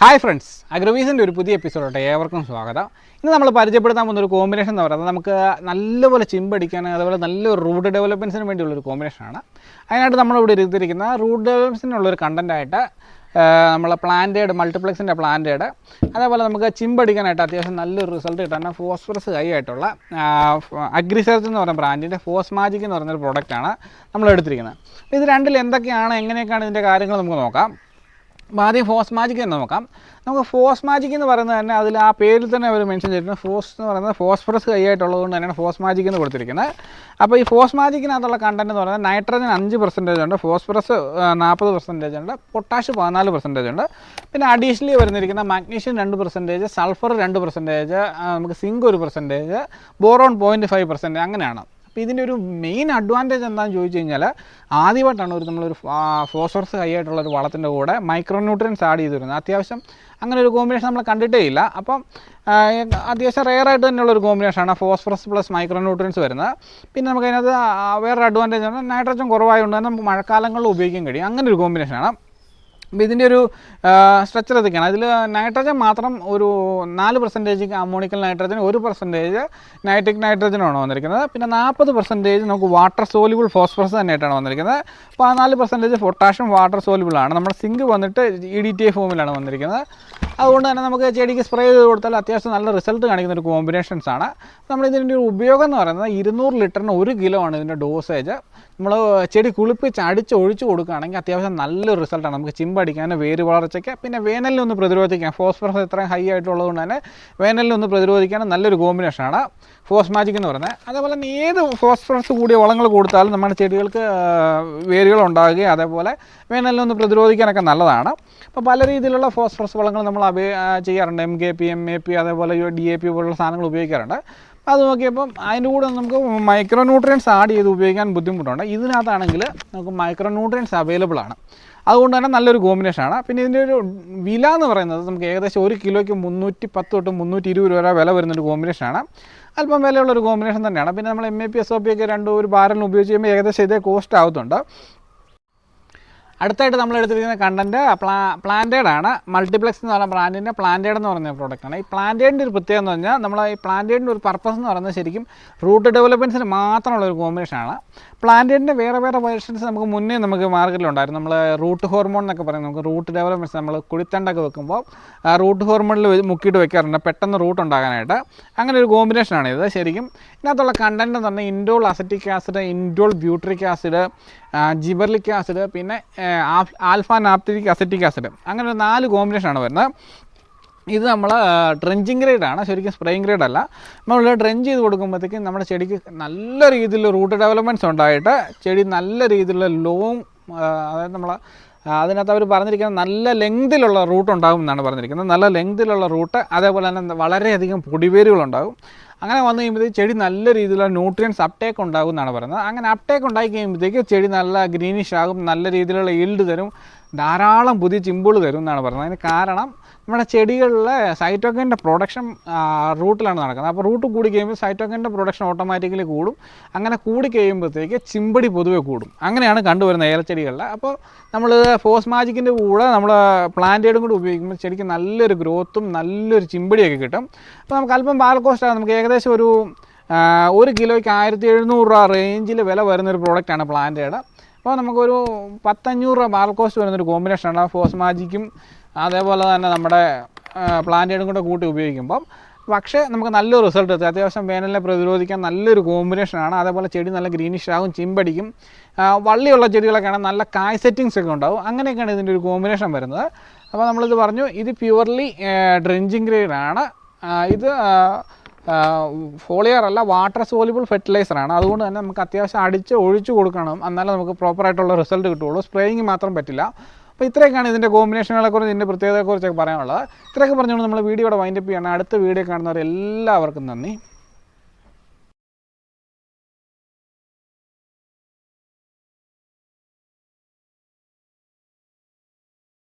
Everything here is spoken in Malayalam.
ഹായ് ഫ്രണ്ട്സ് അഗ്രവീസിന്റെ ഒരു പുതിയ എപ്പിസോഡോട്ടെ ഏവർക്കും സ്വാഗതം. ഇന്ന് നമ്മൾ പരിചയപ്പെടുത്താൻ പോകുന്ന ഒരു കോമ്പിനേഷൻ എന്ന് പറയുന്നത് നമുക്ക് നല്ലപോലെ ചിമ്പടിക്കാൻ അതുപോലെ നല്ലൊരു റൂട്ട് ഡെവലപ്മെന്റ്സിന് വേണ്ടിയുള്ള ഒരു കോമ്പിനേഷനാണ് അതിനായിട്ട് നമ്മളിവിടെ ഇരുത്തിയിരിക്കുന്ന റൂട്ട് ഡെവലപ്മെന്റ്സിനുള്ളൊരു കണ്ടന്റായിട്ട് നമ്മളെ പ്ലാന്റേഡ് മൾട്ടിപ്ലക്സിന്റെ പ്ലാന്റേഡ് അതേപോലെ നമുക്ക് ചിമ്പടിക്കാനായിട്ട് അത്യാവശ്യം നല്ലൊരു റിസൾട്ട് കിട്ടാൻ ഫോസ്ഫറസ് ഹൈ ആയിട്ടുള്ള അഗ്രിസർച്ച് എന്ന് പറഞ്ഞ ബ്രാൻഡിന്റെ ഫോസ് മാജിക് എന്ന് പറയുന്നൊരു പ്രോഡക്റ്റാണ് നമ്മൾ എടുത്തിരിക്കുന്നത്. ഇത് രണ്ടിൽ എന്തൊക്കെയാണ് എങ്ങനെയൊക്കെയാണ് ഇതിന്റെ കാര്യങ്ങൾ നമുക്ക് നോക്കാം. ആദ്യം ഫോസ് മാജിക് എന്ന് നോക്കാം. നമുക്ക് ഫോസ് മാജിക് എന്ന് പറയുന്നത് തന്നെ അതിൽ ആ പേരിൽ തന്നെ അവർ മെൻഷൻ ചെയ്തിട്ടുണ്ട് ഫോസ് എന്ന് പറയുന്നത് ഫോസ്ഫറസ് കൈയായിട്ടുള്ളത് കൊണ്ട് തന്നെയാണ് ഫോസ് മാജിക് എന്ന് കൊടുത്തിരിക്കുന്നത്. അപ്പോൾ ഈ ഫോസ് മാജിക്കിനകത്തുള്ള കണ്ടന്റ് എന്ന് പറയുന്നത് നൈട്രജൻ അഞ്ച് പെർസെന്റേജ് ഉണ്ട് ഫോസ്ഫറസ് നാൽപ്പത് പെർസെന്റേജ് ഉണ്ട് പൊട്ടാഷ് പതിനാല് പെർസെന്റേജ് ഉണ്ട്. പിന്നെ അഡീഷണലി വരുന്നിരിക്കുന്ന മാഗ്നീഷ്യം രണ്ട് പെർസെന്റേജ് സൾഫർ രണ്ട് പെർസെന്റേജ് നമുക്ക് സിങ്ക് ഒരു percentage boron point five percentage അങ്ങനെയാണ്. അപ്പോൾ ഇതിന്റെ ഒരു മെയിൻ അഡ്വാന്റേജ് എന്താണെന്ന് ചോദിച്ചു കഴിഞ്ഞാൽ ആദ്യമായിട്ടാണ് ഒരു നമ്മളൊരു ഫോസ്ഫറസ് ഹൈ ആയിട്ടുള്ള ഒരു വളത്തിന്റെ കൂടെ മൈക്രോ ന്യൂട്രിയൻസ് ആഡ് ചെയ്ത് വരുന്നത് അത്യാവശ്യം അങ്ങനെ ഒരു കോമ്പിനേഷൻ നമ്മൾ കണ്ടിട്ടേ ഇല്ല. അപ്പം അത്യാവശ്യം റെയർ ആയിട്ട് തന്നെയുള്ള ഒരു കോമ്പിനേഷനാണ് ഫോസ്ഫറസ് പ്ലസ് മൈക്രോ ന്യൂട്രിയൻസ് വരുന്നത്. പിന്നെ നമുക്ക് അതിനകത്ത് ആ, വേറൊരു അഡ്വാന്റേജ് ആണ് നൈട്രജൻ കുറവായതുകൊണ്ട് തന്നെ നമുക്ക് മഴക്കാലങ്ങളിൽ ഉപയോഗിക്കാൻ കഴിയും. അങ്ങനെ ഒരു കോമ്പിനേഷനാണ് അപ്പോൾ ഇതിന്റെ ഒരു സ്ട്രക്ചർ ഇതൊക്കെയാണ്. അതിൽ നൈട്രജൻ മാത്രം ഒരു നാല് പെർസെന്റേജ് അമോണിക്കൽ നൈട്രജൻ ഒരു പെർസെന്റേജ് നൈട്രിക് നൈട്രജനാണ് വന്നിരിക്കുന്നത്. പിന്നെ നാൽപ്പത് പെർസെന്റേജ് നമുക്ക് വാട്ടർ സോലിബിൾ ഫോസ്ഫറസ് തന്നെയായിട്ടാണ് വന്നിരിക്കുന്നത്. അപ്പോൾ ആ നാല് പെർസെന്റേജ് പൊട്ടാഷ്യം വാട്ടർ സോലിബിൾ ആണ്. നമ്മുടെ സിങ്ക് വന്നിട്ട് ഇ ഡി ടി എ ഫോമിലാണ് വന്നിരിക്കുന്നത്. അതുകൊണ്ട് തന്നെ നമുക്ക് ചെടിക്ക് സ്പ്രേ ചെയ്ത് കൊടുത്താൽ അത്യാവശ്യം നല്ല റിസൾട്ട് കാണിക്കുന്ന ഒരു കോമ്പിനേഷൻസ് ആണ്. നമ്മൾ ഇതിന്റെ ഒരു ഉപയോഗം എന്ന് പറയുന്നത് ഇരുന്നൂറ് ലിറ്ററിന് ഒരു കിലോ ആണ് ഇതിന്റെ ഡോസേജ് നമ്മൾ ചെടി കുളിപ്പിച്ച് അടിച്ച് ഒഴിച്ച് കൊടുക്കുകയാണെങ്കിൽ അത്യാവശ്യം നല്ലൊരു റിസൾട്ടാണ് നമുക്ക് ചിമ്പടിക്കാൻ വേര് വളർച്ചയ്ക്ക് പിന്നെ വേനലിൽ ഒന്ന് പ്രതിരോധിക്കാൻ ഫോസ്ഫറസ് ഇത്രയും ഹൈ ആയിട്ടുള്ളത് കൊണ്ട് തന്നെ വേനലിൽ ഒന്ന് പ്രതിരോധിക്കാൻ നല്ലൊരു കോമ്പിനേഷനാണ് ഫോസ് മാജിക് എന്ന് പറയുന്നത്. അതേപോലെ തന്നെ ഏത് ഫോസ്ഫറസ് കൂടിയ വളങ്ങൾ കൊടുത്താലും നമ്മുടെ ചെടികൾക്ക് വേരുകൾ ഉണ്ടാകുകയും അതേപോലെ വേനലിൽ ഒന്ന് പ്രതിരോധിക്കാനൊക്കെ നല്ലതാണ്. അപ്പോൾ പല രീതിയിലുള്ള ഫോസ്ഫറസ് വളങ്ങൾ നമ്മൾ അപേ ചെയ്യാറുണ്ട്. M K P M A P അതേപോലെ ഡി എ പി പോലുള്ള സാധനങ്ങൾ ഉപയോഗിക്കാറുണ്ട്. അത് നോക്കിയപ്പം അതിന്റെ കൂടെ നമുക്ക് മൈക്രോ ന്യൂട്രിയൻസ് ആഡ് ചെയ്ത് ഉപയോഗിക്കാൻ ബുദ്ധിമുട്ടുണ്ട്. ഇതിനകത്താണെങ്കിൽ നമുക്ക് മൈക്രോ ന്യൂട്രിയൻസ് അവൈലബിൾ ആണ്. അതുകൊണ്ട് തന്നെ നല്ലൊരു കോമ്പിനേഷൻ ആണ്. പിന്നെ ഇതിന്റെ ഒരു വില എന്ന് പറയുന്നത് നമുക്ക് ഏകദേശം ഒരു കിലോയ്ക്ക് മുന്നൂറ്റി പത്ത് തൊട്ട് മുന്നൂറ്റി ഇരുപത് രൂപ വരെ വില വരുന്നൊരു കോമ്പിനേഷനാണ് അല്പം വിലയുള്ള ഒരു കോമ്പിനേഷൻ തന്നെയാണ്. പിന്നെ നമ്മൾ M A P S O P ഒക്കെ രണ്ടും ഒരു ബാരലിന് ഉപയോഗിച്ച് കഴിയുമ്പോൾ ഏകദേശം ഇതേ കോസ്റ്റ് ആവുന്നുണ്ട്. അടുത്തായിട്ട് നമ്മൾ എടുത്തിരിക്കുന്ന കണ്ടന്റ് പ്ലാ പ്ലാന്റേഡ് ആണ്. മൾട്ടിപ്ലക്സ് എന്ന് പറഞ്ഞ ബ്രാൻഡിന്റെ പ്ലാന്റേഡ് എന്ന് പറയുന്ന പ്രോഡക്റ്റാണ് ഈ പ്ലാന്റേഡിന്റെ ഒരു പ്രത്യേകത എന്ന് പറഞ്ഞാൽ നമ്മൾ ഈ പ്ലാന്റേഡിന്റെ ഒരു പർപ്പസ് എന്ന് പറയുന്നത് ശരിക്കും റൂട്ട് ഡെവലപ്മെന്റ്സിന് മാത്രമുള്ള ഒരു കോമ്പിനേഷനാണ് പ്ലാന്റേഡിന്റെ വേറെ വേറെ വേർഷൻസ് നമുക്ക് മുന്നേ നമുക്ക് മാർക്കറ്റിലുണ്ടായിരുന്നു നമ്മൾ റൂട്ട് ഹോർമോൺ എന്നൊക്കെ പറയുന്നത് നമുക്ക് റൂട്ട് ഡെവലപ്മെന്റ്സ് നമ്മൾ കുളിത്തണ്ടൊക്കെ വെക്കുമ്പോൾ റൂട്ട് ഹോർമോണിൽ മുക്കിയിട്ട് വെക്കാറുണ്ട്. പെട്ടെന്ന് റൂട്ട് ഉണ്ടാകാനായിട്ട്. അങ്ങനെ ഒരു കോമ്പിനേഷനാണ് ഇത്. ശരിക്കും ഇതിനകത്തുള്ള കണ്ടന്റ് എന്ന് പറഞ്ഞാൽ indole acetic acid indole butyric acid gibberellic acid പിന്നെ ആൽഫ നാപ്തിരിക് അസറ്റിക് ആസിഡ്. അങ്ങനെ ഒരു നാല് കോമ്പിനേഷനാണ് വരുന്നത്. ഇത് നമ്മൾ ഡ്രെഞ്ചിങ് ഗ്രേഡ് ആണ്. ശരിക്കും സ്പ്രേയിങ് ഗ്രേഡ് അല്ല. നമ്മൾ ഡ്രെഞ്ച് ചെയ്ത് കൊടുക്കുമ്പോഴത്തേക്കും നമ്മുടെ ചെടിക്ക് നല്ല രീതിയിൽ റൂട്ട് ഡെവലപ്മെന്റ്സ് ഉണ്ടായിട്ട് ചെടി നല്ല രീതിയിലുള്ള ലോങ് അതായത് നമ്മൾ അതിനകത്ത് അവർ പറഞ്ഞിരിക്കുന്നത് നല്ല ലെങ്തിലുള്ള റൂട്ട് ഉണ്ടാകും എന്നാണ് പറഞ്ഞിരിക്കുന്നത്. നല്ല ലെങ്തിലുള്ള റൂട്ട് അതേപോലെ തന്നെ വളരെയധികം പൊടിവേരുകളുണ്ടാകും അങ്ങനെ വന്നു കഴിയുമ്പോഴത്തേക്ക് ചെടി നല്ല രീതിയിലുള്ള ന്യൂട്രിയൻസ് അപ്ടേക്ക് ഉണ്ടാകും എന്നാണ് പറയുന്നത്. അങ്ങനെ അപ്ടേക്ക് ഉണ്ടായി കഴിയുമ്പോഴത്തേക്ക് ചെടി നല്ല ഗ്രീനിഷ് ആകും നല്ല രീതിയിലുള്ള ഈൽഡ് തരും. ധാരാളം പുതിയ ചിമ്പിൾ തരും എന്നാണ് പറയുന്നത് അതിന് കാരണം നമ്മുടെ ചെടികളിലെ സൈറ്റോക്കന്റെ പ്രൊഡക്ഷൻ റൂട്ടിലാണ് നടക്കുന്നത്. അപ്പോൾ റൂട്ട് കൂടി കഴിയുമ്പോൾ സൈറ്റോക്കന്റെ പ്രൊഡക്ഷൻ ഓട്ടോമാറ്റിക്കലി കൂടും. അങ്ങനെ കൂടി കഴിയുമ്പോഴത്തേക്ക് ചിമ്പടി പൊതുവെ കൂടും. അങ്ങനെയാണ് കണ്ടുവരുന്നത് ഏലച്ചെടികളിൽ അപ്പോൾ നമ്മൾ ഫോസ് മാജിക്കിന്റെ കൂടെ നമ്മൾ പ്ലാന്റേഡും കൂടി ഉപയോഗിക്കുമ്പോൾ ചെടിക്ക് നല്ലൊരു ഗ്രോത്തും നല്ലൊരു ചിമ്പടിയൊക്കെ കിട്ടും. അപ്പോൾ നമുക്ക് അല്പം ബാൽ കോസ്റ്റാണ് നമുക്ക് ഏകദേശം ഒരു ഒരു കിലോയ്ക്ക് ആയിരത്തി എഴുന്നൂറ് രൂപ റേഞ്ചിൽ വില വരുന്നൊരു പ്രോഡക്റ്റാണ് പ്ലാന്റേഡ് അപ്പോൾ നമുക്കൊരു പത്തഞ്ഞൂറ് രൂപ ബാർ കോസ്റ്റ് വരുന്നൊരു കോമ്പിനേഷനാണ് ഫോസ് മാജിക്കും അതേപോലെ തന്നെ നമ്മുടെ പ്ലാന്റേഡും കൂടെ കൂട്ടി ഉപയോഗിക്കുമ്പം പക്ഷേ നമുക്ക് നല്ലൊരു റിസൾട്ട് എത്തും അത്യാവശ്യം വേനലിനെ പ്രതിരോധിക്കാൻ നല്ലൊരു കോമ്പിനേഷനാണ് അതേപോലെ ചെടി നല്ല ഗ്രീനിഷ് ആകും ചിമ്പടിക്കും. വള്ളിയുള്ള ചെടികളൊക്കെ ചെടികളൊക്കെയാണ് നല്ല കായ് സെറ്റിങ്സ് ഒക്കെ ഉണ്ടാവും. അങ്ങനെയൊക്കെയാണ് ഇതിന്റെ ഒരു കോമ്പിനേഷൻ വരുന്നത്. അപ്പോൾ നമ്മളിത് പറഞ്ഞു ഇത് പ്യുവർലി ഡ്രിഞ്ചിങ് ഗ്രേഡാണ് ഇത് ഫോളിയർ അല്ല വാട്ടർ സോലിബിൾ ഫെർട്ടിലൈസർ ആണ്. അതുകൊണ്ട് തന്നെ നമുക്ക് അത്യാവശ്യം അടിച്ച് ഒഴിച്ചു കൊടുക്കണം. എന്നാലേ നമുക്ക് പ്രോപ്പറായിട്ടുള്ള റിസൾട്ട് കിട്ടുള്ളൂ. സ്പ്രേയിങ് മാത്രം പറ്റില്ല. അപ്പോൾ ഇത്രയൊക്കെയാണ് ഇതിന്റെ കോമ്പിനേഷനുകളെക്കുറിച്ച് ഇതിന്റെ പ്രത്യേകതയെക്കുറിച്ചൊക്കെ പറയാനുള്ളത്. ഇത്രയൊക്കെ പറഞ്ഞുകൊണ്ട് നമ്മൾ വീഡിയോയുടെ വൈൻഡപ്പ് ചെയ്യണം. അടുത്ത വീഡിയോ കാണുന്നവർ എല്ലാവർക്കും നന്ദി.